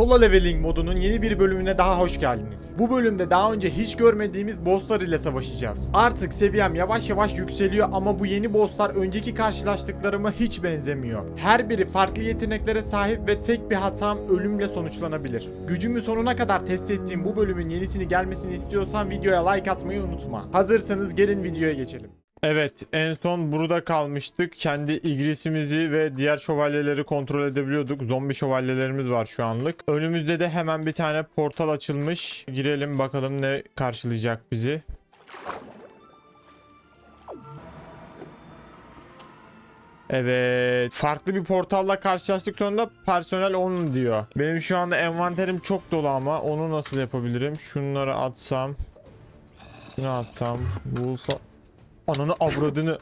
Solo Leveling modunun yeni bir bölümüne daha hoş geldiniz. Bu bölümde daha önce hiç görmediğimiz bosslar ile savaşacağız. Artık seviyem yavaş yavaş yükseliyor ama bu yeni bosslar önceki karşılaştıklarıma hiç benzemiyor. Her biri farklı yeteneklere sahip ve tek bir hatam ölümle sonuçlanabilir. Gücümü sonuna kadar test ettiğim bu bölümün yenisini gelmesini istiyorsan videoya like atmayı unutma. Hazırsanız gelin videoya geçelim. Evet en son burada kalmıştık. Kendi igrisimizi ve diğer şövalyeleri kontrol edebiliyorduk. Zombi şövalyelerimiz var şu anlık. Önümüzde de hemen bir tane portal açılmış. Girelim bakalım ne karşılayacak bizi. Evet. Farklı bir portalla karşılaştık sonra personel 10 diyor. Benim şu anda envanterim çok dolu ama onu nasıl yapabilirim? Şunları atsam. Şunu atsam. Wolf'a... Ananı avradını.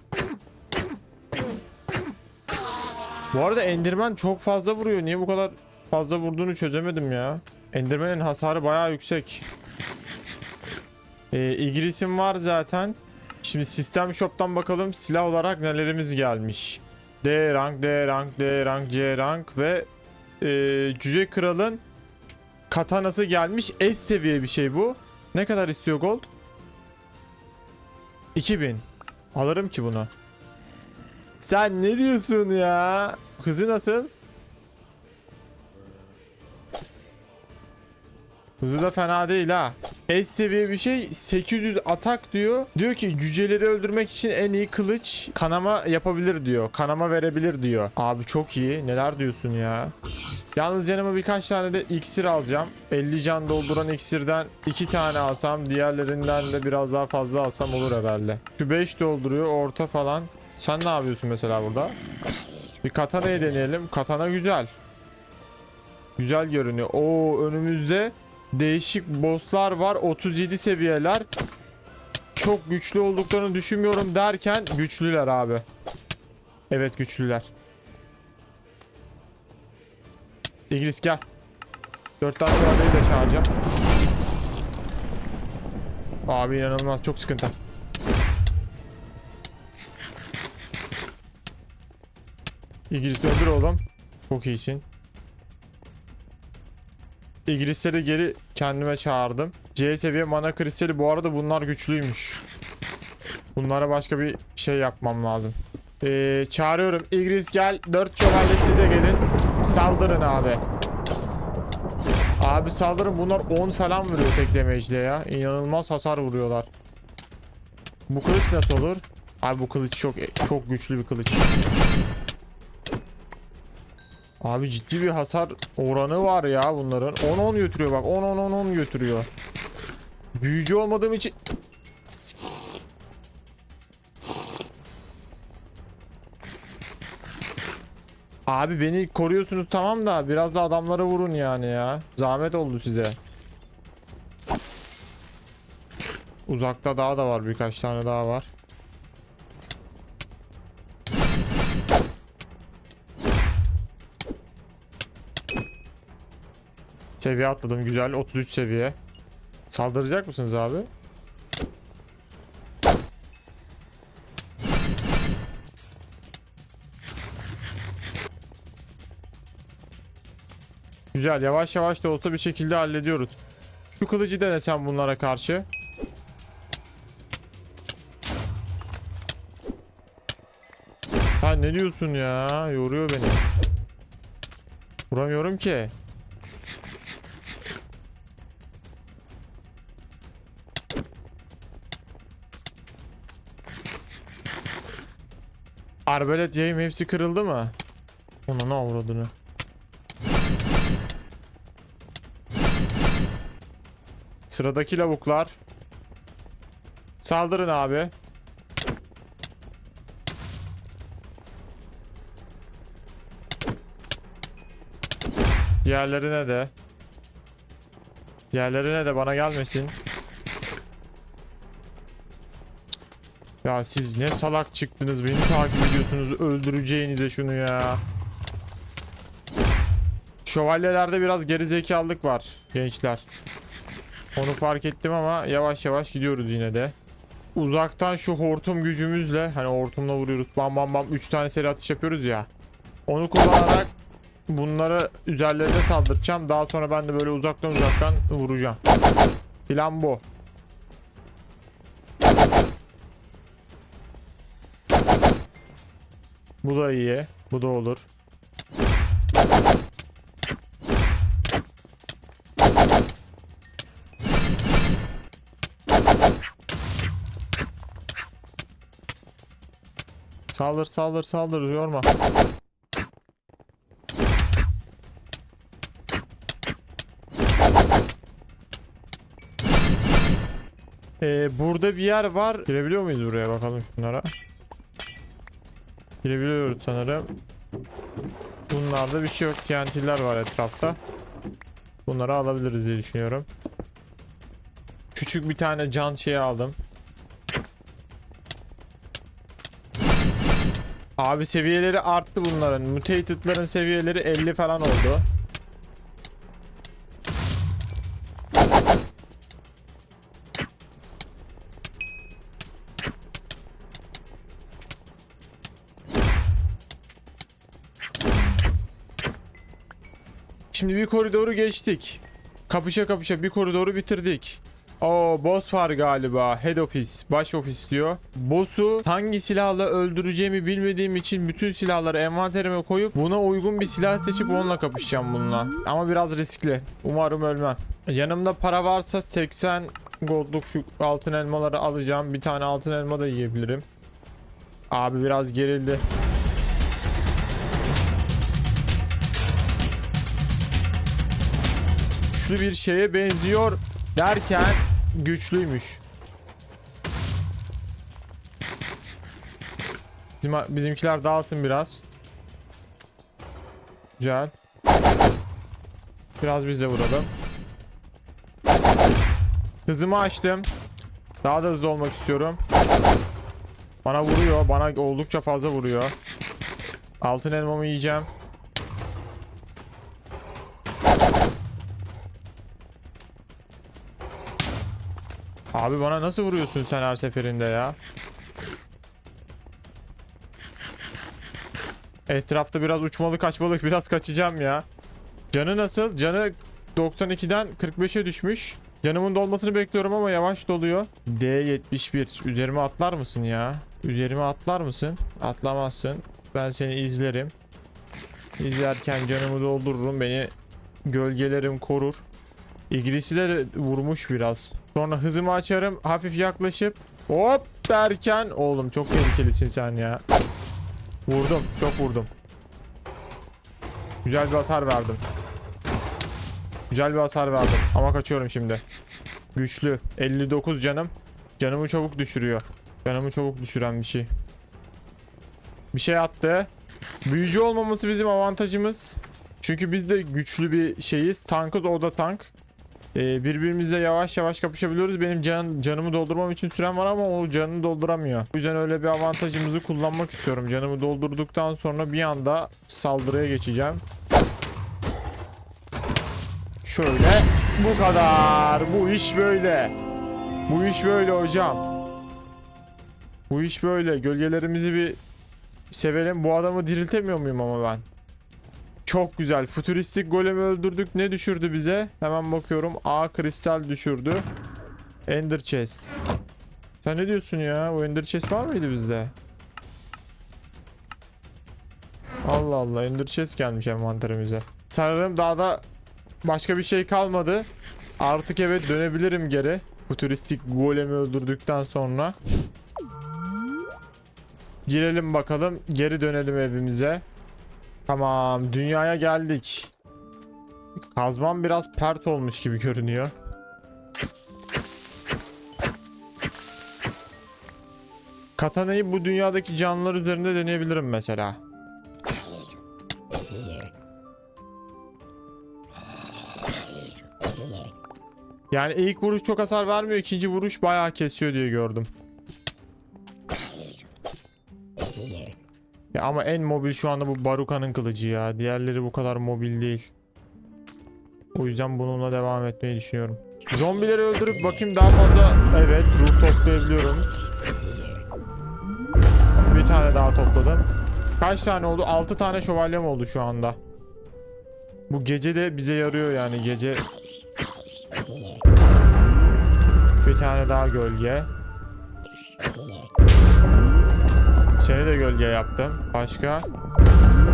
Bu arada Enderman çok fazla vuruyor. Niye bu kadar fazla vurduğunu çözemedim ya. Enderman'in hasarı bayağı yüksek. Ee, İgris'im var zaten. Şimdi sistem shop'tan bakalım silah olarak nelerimiz gelmiş. D rank, D rank, D rank, C rank ve e, Cüce Kral'ın katanası gelmiş. S seviye bir şey bu. Ne kadar istiyor gold? 2000. Alırım ki bunu. Sen ne diyorsun ya? Hızı nasıl? Hızı da fena değil ha. S seviye bir şey 800 atak diyor. Diyor ki cüceleri öldürmek için en iyi kılıç kanama yapabilir diyor. Kanama verebilir diyor. Abi çok iyi. Neler diyorsun ya? Yalnız yanıma birkaç tane de iksir alacağım. 50 can dolduran iksirden 2 tane alsam diğerlerinden de biraz daha fazla alsam olur herhalde. Şu 5 dolduruyor orta falan. Sen ne yapıyorsun mesela burada? Bir katana'yı deneyelim. Katana güzel. Güzel görünüyor. Oo önümüzde değişik bosslar var. 37 seviyeler. Çok güçlü olduklarını düşünmüyorum derken güçlüler abi. Evet güçlüler. İngiliz gel. Dört tane şövalyeyi de çağıracağım. Abi inanılmaz çok sıkıntı. İngiliz öldür oğlum. Çok iyisin. İngilizleri geri kendime çağırdım. C seviye mana kristali bu arada bunlar güçlüymüş. Bunlara başka bir şey yapmam lazım. Ee, çağırıyorum. İngiliz gel. Dört şövalye siz de gelin. Saldırın abi. Abi saldırın. Bunlar 10 falan vuruyor tek damage'le ya. İnanılmaz hasar vuruyorlar. Bu kılıç nasıl olur? Abi bu kılıç çok çok güçlü bir kılıç. Abi ciddi bir hasar oranı var ya bunların. 10-10 götürüyor bak. 10-10-10 götürüyor. Büyücü olmadığım için... Abi beni koruyorsunuz tamam da biraz da adamlara vurun yani ya. Zahmet oldu size. Uzakta daha da var birkaç tane daha var. Seviye atladım güzel 33 seviye. Saldıracak mısınız abi? Güzel yavaş yavaş da olsa bir şekilde hallediyoruz. Şu kılıcı denesem bunlara karşı. Ha ne diyorsun ya? Yoruyor beni. Vuramıyorum ki. Arbelet yayım hepsi kırıldı mı? Ona ne avradını? Sıradaki lavuklar. Saldırın abi. Diğerlerine de. Diğerlerine de bana gelmesin. Ya siz ne salak çıktınız beni takip ediyorsunuz öldüreceğinize şunu ya. Şövalyelerde biraz gerizekalılık var gençler. Onu fark ettim ama yavaş yavaş gidiyoruz yine de. Uzaktan şu hortum gücümüzle hani hortumla vuruyoruz bam bam bam 3 tane seri atış yapıyoruz ya. Onu kullanarak bunları üzerlerine saldıracağım. Daha sonra ben de böyle uzaktan uzaktan vuracağım. Plan bu. Bu da iyi. Bu da olur. Saldır saldır saldır yorma. Ee, burada bir yer var. Girebiliyor muyuz buraya bakalım şunlara. Girebiliyoruz sanırım. Bunlarda bir şey yok. TNT'ler var etrafta. Bunları alabiliriz diye düşünüyorum. Küçük bir tane can şeyi aldım. Abi seviyeleri arttı bunların. Mutated'ların seviyeleri 50 falan oldu. Koridoru geçtik. Kapışa kapışa bir koridoru bitirdik. Oo boss var galiba. Head office, baş ofis diyor. Boss'u hangi silahla öldüreceğimi bilmediğim için bütün silahları envanterime koyup buna uygun bir silah seçip onunla kapışacağım bununla. Ama biraz riskli. Umarım ölmem. Yanımda para varsa 80 goldluk şu altın elmaları alacağım. Bir tane altın elma da yiyebilirim. Abi biraz gerildi. Güçlü bir şeye benziyor derken güçlüymüş. Bizim, bizimkiler dağılsın biraz. Güzel. Biraz biz de vuralım. Hızımı açtım. Daha da hızlı olmak istiyorum. Bana vuruyor. Bana oldukça fazla vuruyor. Altın elmamı yiyeceğim. Abi bana nasıl vuruyorsun sen her seferinde ya? Etrafta biraz uçmalı kaçmalı biraz kaçacağım ya. Canı nasıl? Canı 92'den 45'e düşmüş. Canımın dolmasını bekliyorum ama yavaş doluyor. D71. Üzerime atlar mısın ya? Üzerime atlar mısın? Atlamazsın. Ben seni izlerim. İzlerken canımı doldururum. Beni gölgelerim korur. İgris'i de vurmuş biraz. Sonra hızımı açarım. Hafif yaklaşıp hop derken oğlum çok tehlikelisin sen ya. Vurdum. Çok vurdum. Güzel bir hasar verdim. Güzel bir hasar verdim. Ama kaçıyorum şimdi. Güçlü. 59 canım. Canımı çabuk düşürüyor. Canımı çabuk düşüren bir şey. Bir şey attı. Büyücü olmaması bizim avantajımız. Çünkü biz de güçlü bir şeyiz. Tankız o da tank. Ee, birbirimizle yavaş yavaş kapışabiliyoruz. Benim can, canımı doldurmam için süren var ama o canını dolduramıyor. O yüzden öyle bir avantajımızı kullanmak istiyorum. Canımı doldurduktan sonra bir anda saldırıya geçeceğim. Şöyle bu kadar. Bu iş böyle. Bu iş böyle hocam. Bu iş böyle. Gölgelerimizi bir sevelim. Bu adamı diriltemiyor muyum ama ben? Çok güzel. Futuristik golemi öldürdük. Ne düşürdü bize? Hemen bakıyorum. A kristal düşürdü. Ender chest. Sen ne diyorsun ya? O Ender chest var mıydı bizde? Allah Allah. Ender chest gelmiş envanterimize. Sanırım daha da başka bir şey kalmadı. Artık evet dönebilirim geri. Futuristik golemi öldürdükten sonra. Girelim bakalım. Geri dönelim evimize. Tamam dünyaya geldik. Kazmam biraz pert olmuş gibi görünüyor. Katana'yı bu dünyadaki canlılar üzerinde deneyebilirim mesela. Yani ilk vuruş çok hasar vermiyor, ikinci vuruş bayağı kesiyor diye gördüm. Ya ama en mobil şu anda bu Baruka'nın kılıcı ya. Diğerleri bu kadar mobil değil. O yüzden bununla devam etmeyi düşünüyorum. Zombileri öldürüp bakayım daha fazla evet ruh toplayabiliyorum. Bir tane daha topladım. Kaç tane oldu? 6 tane şövalyem oldu şu anda. Bu gece de bize yarıyor yani gece. Bir tane daha gölge. Seni de gölge yaptım. Başka?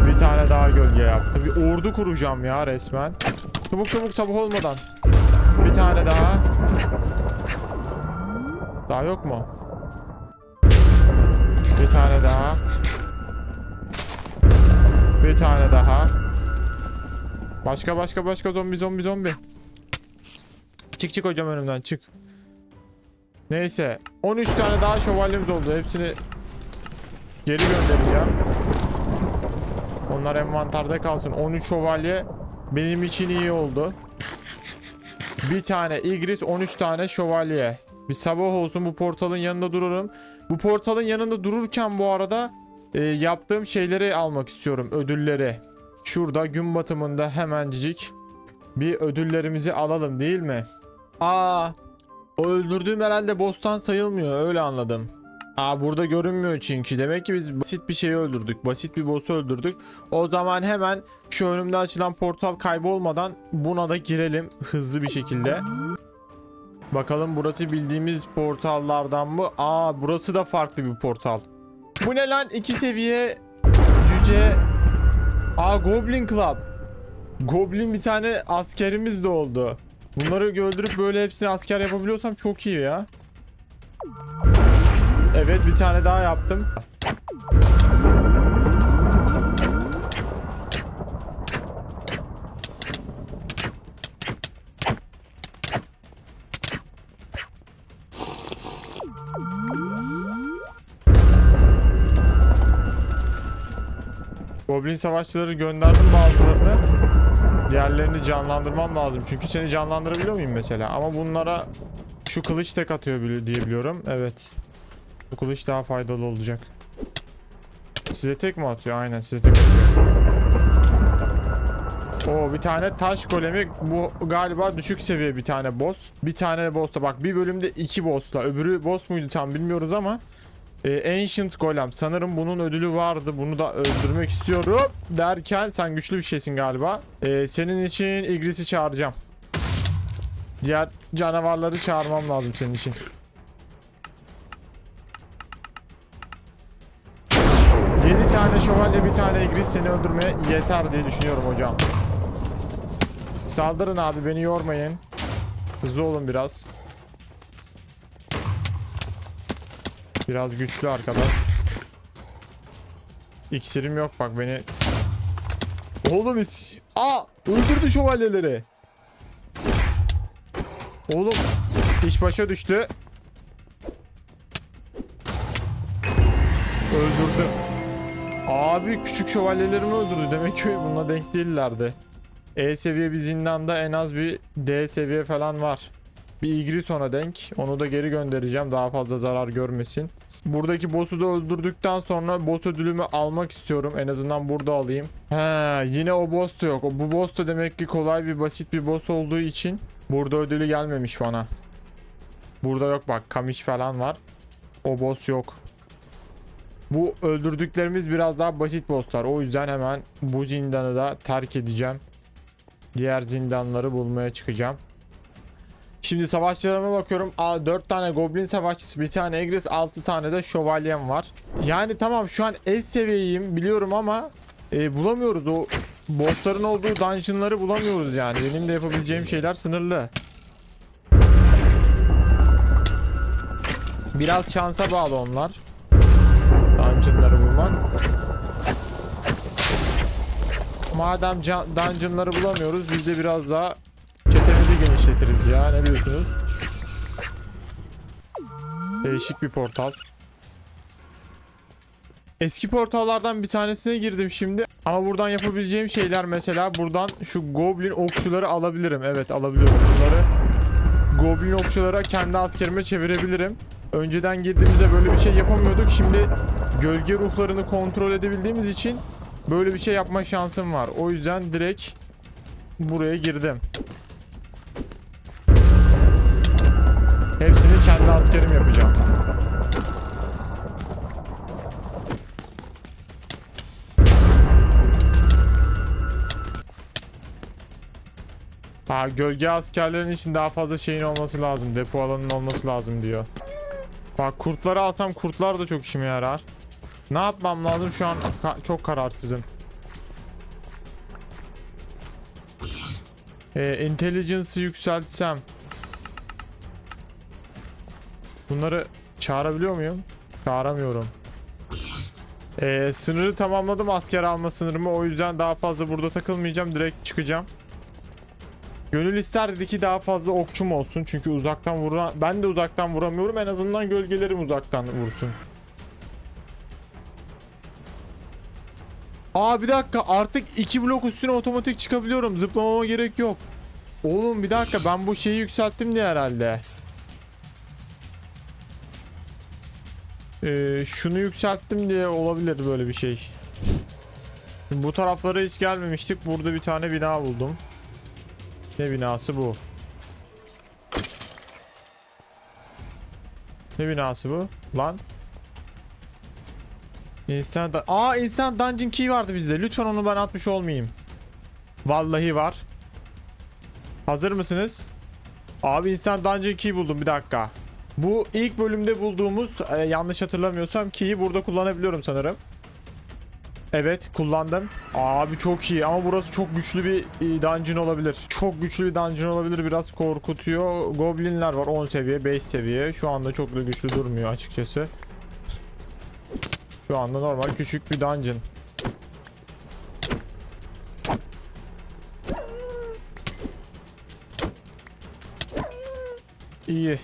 Bir tane daha gölge yaptım. Bir ordu kuracağım ya resmen. Çabuk çabuk sabah olmadan. Bir tane daha. Daha yok mu? Bir tane daha. Bir tane daha. Başka başka başka zombi zombi zombi. Çık çık hocam önümden çık. Neyse 13 tane daha şövalyemiz oldu. Hepsini geri göndereceğim. Onlar envanterde kalsın. 13 şövalye benim için iyi oldu. Bir tane igris 13 tane şövalye. Bir sabah olsun bu portalın yanında dururum. Bu portalın yanında dururken bu arada e, yaptığım şeyleri almak istiyorum. Ödülleri. Şurada gün batımında hemencik bir ödüllerimizi alalım değil mi? Aa, öldürdüğüm herhalde boss'tan sayılmıyor öyle anladım. Aa burada görünmüyor çünkü. Demek ki biz basit bir şeyi öldürdük. Basit bir boss'u öldürdük. O zaman hemen şu önümde açılan portal kaybolmadan buna da girelim hızlı bir şekilde. Bakalım burası bildiğimiz portallardan mı? Aa burası da farklı bir portal. Bu ne lan? İki seviye cüce. Aa Goblin Club. Goblin bir tane askerimiz de oldu. Bunları öldürüp böyle hepsini asker yapabiliyorsam çok iyi ya. Evet bir tane daha yaptım. Goblin savaşçıları gönderdim bazılarını. Diğerlerini canlandırmam lazım. Çünkü seni canlandırabiliyor muyum mesela? Ama bunlara şu kılıç tek atıyor diye biliyorum. Evet. Bu kılıç daha faydalı olacak. Size tek mi atıyor? Aynen size tek atıyor. Oo bir tane taş golemi bu galiba düşük seviye bir tane boss. Bir tane boss da bak bir bölümde iki boss'la öbürü boss muydu tam bilmiyoruz ama e, Ancient Golem sanırım bunun ödülü vardı bunu da öldürmek istiyorum derken sen güçlü bir şeysin galiba. E, senin için Igris'i çağıracağım. Diğer canavarları çağırmam lazım senin için. Şövalye bir tane igris seni öldürmeye yeter diye düşünüyorum hocam. Saldırın abi beni yormayın. Hızlı olun biraz. Biraz güçlü arkadaş. İksirim yok bak beni. Oğlum hiç... Aa! Öldürdü şövalyeleri. Oğlum iş başa düştü. Öldürdü. Abi küçük şövalyelerimi öldürdü. Demek ki bununla denk değillerdi. E seviye bir zindanda en az bir D seviye falan var. Bir igris ona denk. Onu da geri göndereceğim. Daha fazla zarar görmesin. Buradaki boss'u da öldürdükten sonra boss ödülümü almak istiyorum. En azından burada alayım. He, yine o boss da yok. Bu boss da demek ki kolay bir basit bir boss olduğu için burada ödülü gelmemiş bana. Burada yok bak. Kamiş falan var. O boss yok. Bu öldürdüklerimiz biraz daha basit bosslar. O yüzden hemen bu zindanı da terk edeceğim. Diğer zindanları bulmaya çıkacağım. Şimdi savaşçılarıma bakıyorum. Aa, 4 tane goblin savaşçısı, bir tane egres, 6 tane de şövalyem var. Yani tamam şu an S seviyeyim biliyorum ama e, bulamıyoruz. O bossların olduğu dungeonları bulamıyoruz yani. Benim de yapabileceğim şeyler sınırlı. Biraz şansa bağlı onlar. Dungeonları bulmak. Madem dungeonları bulamıyoruz biz de biraz daha çetemizi genişletiriz ya ne diyorsunuz? Değişik bir portal. Eski portallardan bir tanesine girdim şimdi. Ama buradan yapabileceğim şeyler mesela buradan şu goblin okçuları alabilirim. Evet alabiliyorum bunları. Goblin okçulara kendi askerime çevirebilirim. Önceden girdiğimizde böyle bir şey yapamıyorduk. Şimdi gölge ruhlarını kontrol edebildiğimiz için böyle bir şey yapma şansım var. O yüzden direkt buraya girdim. Hepsini kendi askerim yapacağım. Ha gölge askerlerin için daha fazla şeyin olması lazım. Depo alanının olması lazım diyor. Bak kurtları alsam kurtlar da çok işime yarar. Ne yapmam lazım şu an ka- çok kararsızım. Ee, intelligence'ı yükseltsem. Bunları çağırabiliyor muyum? Çağıramıyorum. Ee, sınırı tamamladım asker alma sınırımı. O yüzden daha fazla burada takılmayacağım. Direkt çıkacağım. Gönül isterdi ki daha fazla okçum olsun. Çünkü uzaktan vuran... Ben de uzaktan vuramıyorum. En azından gölgelerim uzaktan vursun. Aa bir dakika artık iki blok üstüne otomatik çıkabiliyorum. Zıplamama gerek yok. Oğlum bir dakika ben bu şeyi yükselttim diye herhalde. Ee, şunu yükselttim diye olabilir böyle bir şey. Bu taraflara hiç gelmemiştik. Burada bir tane bina buldum. Ne binası bu? Ne binası bu? Lan. Instant Aa Instant Dungeon Key vardı bizde. Lütfen onu ben atmış olmayayım. Vallahi var. Hazır mısınız? Abi Instant Dungeon Key buldum bir dakika. Bu ilk bölümde bulduğumuz e, yanlış hatırlamıyorsam key'i burada kullanabiliyorum sanırım. Evet kullandım. Abi çok iyi ama burası çok güçlü bir e, dungeon olabilir. Çok güçlü bir dungeon olabilir biraz korkutuyor. Goblinler var 10 seviye 5 seviye. Şu anda çok da güçlü durmuyor açıkçası. Şu anda normal küçük bir dungeon. İyi.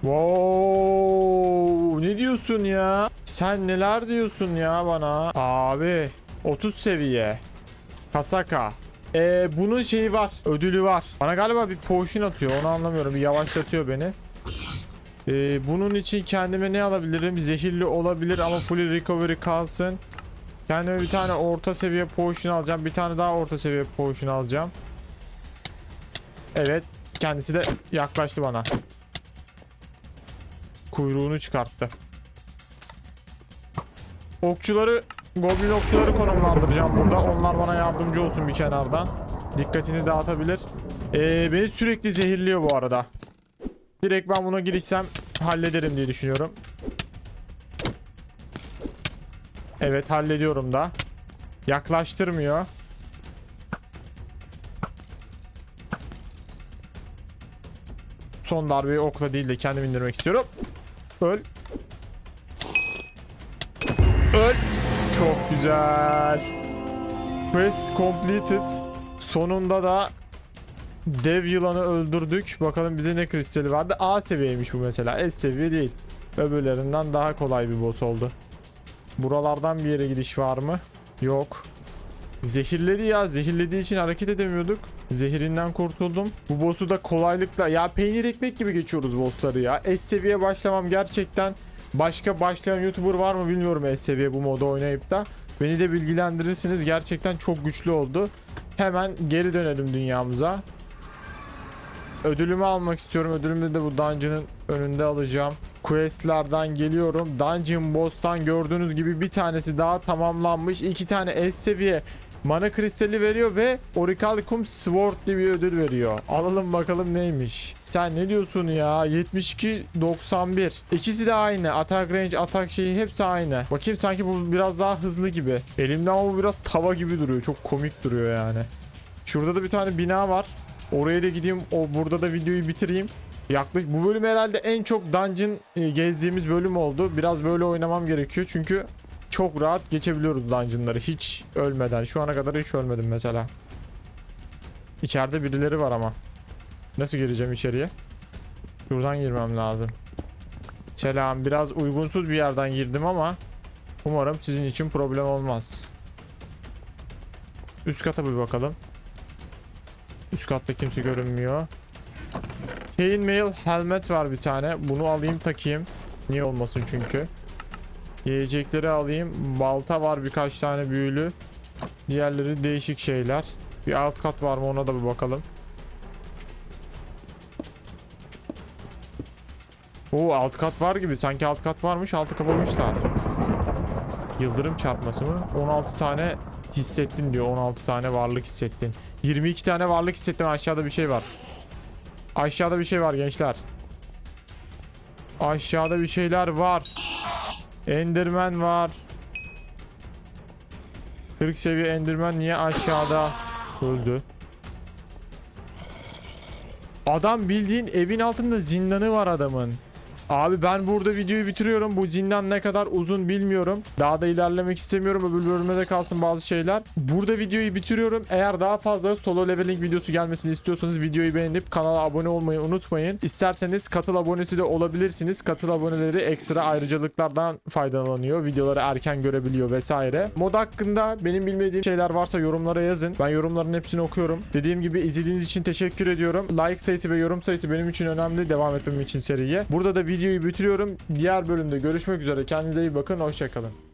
Wow, ne diyorsun ya? Sen neler diyorsun ya bana? Abi 30 seviye. Kasaka. Ee, bunun şeyi var. Ödülü var. Bana galiba bir potion atıyor. Onu anlamıyorum. Bir yavaşlatıyor beni. Ee, bunun için kendime ne alabilirim? Zehirli olabilir ama full recovery kalsın. Kendime bir tane orta seviye potion alacağım. Bir tane daha orta seviye potion alacağım. Evet. Kendisi de yaklaştı bana. Kuyruğunu çıkarttı. Okçuları, goblin okçuları konumlandıracağım burada. Onlar bana yardımcı olsun bir kenardan. Dikkatini dağıtabilir. Ee, beni sürekli zehirliyor bu arada. Direkt ben buna girişsem hallederim diye düşünüyorum. Evet hallediyorum da. Yaklaştırmıyor. Son darbeyi okla değil de kendim indirmek istiyorum. Öl. Öl. Çok güzel. Quest completed. Sonunda da dev yılanı öldürdük. Bakalım bize ne kristali vardı. A seviyeymiş bu mesela. S seviye değil. Öbürlerinden daha kolay bir boss oldu. Buralardan bir yere gidiş var mı? Yok. Zehirledi ya. Zehirlediği için hareket edemiyorduk. Zehirinden kurtuldum. Bu boss'u da kolaylıkla... Ya peynir ekmek gibi geçiyoruz boss'ları ya. S seviye başlamam gerçekten... Başka başlayan YouTuber var mı bilmiyorum S seviye bu moda oynayıp da. Beni de bilgilendirirsiniz. Gerçekten çok güçlü oldu. Hemen geri dönelim dünyamıza. Ödülümü almak istiyorum. Ödülümü de bu dungeon'ın önünde alacağım. Quest'lardan geliyorum. Dungeon boss'tan gördüğünüz gibi bir tanesi daha tamamlanmış. İki tane S seviye mana kristali veriyor ve Orichalcum Sword diye bir ödül veriyor. Alalım bakalım neymiş. Sen ne diyorsun ya? 72 91. İkisi de aynı. Attack range, attack şeyi hepsi aynı. Bakayım sanki bu biraz daha hızlı gibi. Elimde ama bu biraz tava gibi duruyor. Çok komik duruyor yani. Şurada da bir tane bina var. Oraya da gideyim. O burada da videoyu bitireyim. Yaklaşık bu bölüm herhalde en çok dungeon e, gezdiğimiz bölüm oldu. Biraz böyle oynamam gerekiyor çünkü çok rahat geçebiliyoruz dungeonları hiç ölmeden. Şu ana kadar hiç ölmedim mesela. İçeride birileri var ama. Nasıl gireceğim içeriye? Şuradan girmem lazım. Selam. Biraz uygunsuz bir yerden girdim ama umarım sizin için problem olmaz. Üst kata bir bakalım. Üst katta kimse görünmüyor. Chainmail helmet var bir tane. Bunu alayım takayım. Niye olmasın çünkü. Yiyecekleri alayım. Balta var birkaç tane büyülü. Diğerleri değişik şeyler. Bir alt kat var mı ona da bir bakalım. Oo alt kat var gibi. Sanki alt kat varmış. Altı kapamışlar. Yıldırım çarpması mı? 16 tane hissettin diyor. 16 tane varlık hissettin. 22 tane varlık hissettim. Aşağıda bir şey var. Aşağıda bir şey var gençler. Aşağıda bir şeyler var. Enderman var. 40 seviye Enderman niye aşağıda? Öldü. Adam bildiğin evin altında zindanı var adamın. Abi ben burada videoyu bitiriyorum. Bu zindan ne kadar uzun bilmiyorum. Daha da ilerlemek istemiyorum. Öbür bölüme de kalsın bazı şeyler. Burada videoyu bitiriyorum. Eğer daha fazla solo leveling videosu gelmesini istiyorsanız videoyu beğenip kanala abone olmayı unutmayın. İsterseniz katıl abonesi de olabilirsiniz. Katıl aboneleri ekstra ayrıcalıklardan faydalanıyor. Videoları erken görebiliyor vesaire. Mod hakkında benim bilmediğim şeyler varsa yorumlara yazın. Ben yorumların hepsini okuyorum. Dediğim gibi izlediğiniz için teşekkür ediyorum. Like sayısı ve yorum sayısı benim için önemli. Devam etmem için seriye. Burada da videoyu bitiriyorum. Diğer bölümde görüşmek üzere. Kendinize iyi bakın. Hoşçakalın.